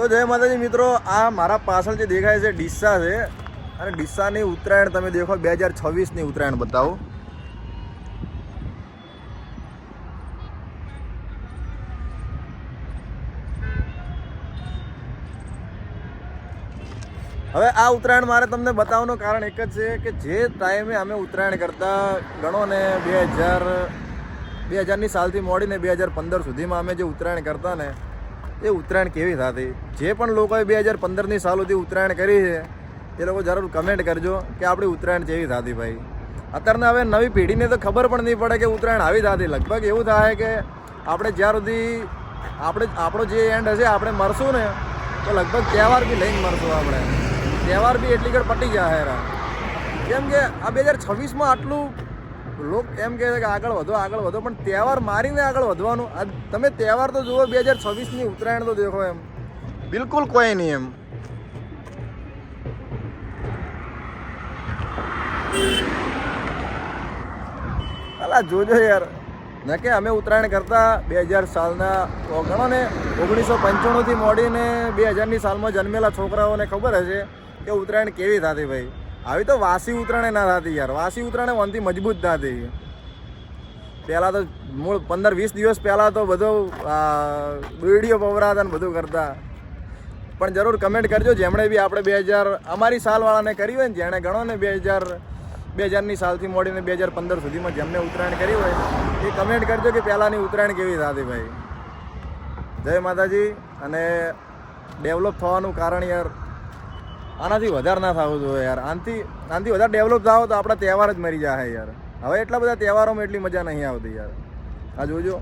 તો જય માતાજી મિત્રો, આ મારા પાછળ જે દેખાય છે ડીસા છે. અને ડીસાની ઉત્તરાયણ તમે દેખો બે હજાર છવ્વીસની ઉત્તરાયણ બતાવો. હવે આ ઉત્તરાયણ મારે તમને બતાવવાનું કારણ એક જ છે કે જે ટાઈમે અમે ઉત્તરાયણ કરતા, ગણો ને બે હજાર, બે હજારની સાલથી મોડીને બે હજાર પંદર સુધીમાં અમે જે ઉત્તરાયણ કરતા ને એ ઉત્તરાયણ કેવી થતી? જે પણ લોકોએ બે હજાર પંદરની સાલોથી ઉત્તરાયણ કરી છે, એ લોકો જરૂર કમેન્ટ કરજો કે આપણી ઉત્તરાયણ કેવી થતી ભાઈ. અત્યારના હવે નવી પેઢીને તો ખબર પણ નહીં પડે કે ઉત્તરાયણ આવી થતી. લગભગ એવું થાય કે આપણે જ્યાર સુધી આપણે આપણો જે એન્ડ હશે, આપણે મરશું ને, તો લગભગ તહેવાર બી લઈને મરશું આપણે. તહેવાર બી એટલી ઘડ પટી જાય હેરા કેમ કે આ બે હજાર છવ્વીસમાં આટલું લોક એમ કહે છે કે આગળ વધો આગળ વધો પણ તહેવાર મારીને આગળ વધવાનું. આ તમે તહેવાર તો જુઓ બે હજાર છવ્વીસની ઉત્તરાયણ તો દેખો એમ. બિલકુલ કોઈ નહીં એમ. અલા જોજો યાર. ન કે અમે ઉત્તરાયણ કરતા બે હજાર સાલના ગણો ને ઓગણીસો પંચાણુંથી મોડીને બે હજારની સાલમાં જન્મેલા છોકરાઓને ખબર હશે કે ઉત્તરાયણ કેવી થતી ભાઈ. આવી તો વાસી ઉતરાણે ના થતી યાર. વાસી ઉત્તરાયણ વનથી મજબૂત થતી. પહેલાં તો મૂળ પંદર વીસ દિવસ પહેલાં તો બધો બીડીઓ પવરાતા ને બધું કરતા. પણ જરૂર કમેન્ટ કરજો, જેમણે બી આપણે બે હજાર, અમારી સાલવાળાને કરી હોય ને, જેણે ગણો ને બે હજાર, બે હજારની સાલથી મોડીને બે હજાર પંદર સુધીમાં જેમને ઉત્તરાયણ કરી હોય, એ કમેન્ટ કરજો કે પહેલાંની ઉત્તરાયણ કેવી થતી ભાઈ. જય માતાજી, અને ડેવલપ થવાનું કારણ યાર. આનાથી વધારે ના થવું જોઈએ યાર. આનાથી આનાથી વધારે ડેવલપ થાવ તો આપણા તહેવાર જ મરી જાય યાર. હવે એટલા બધા તહેવારોમાં એટલી મજા નહીં આવતી યાર. આ જોજો.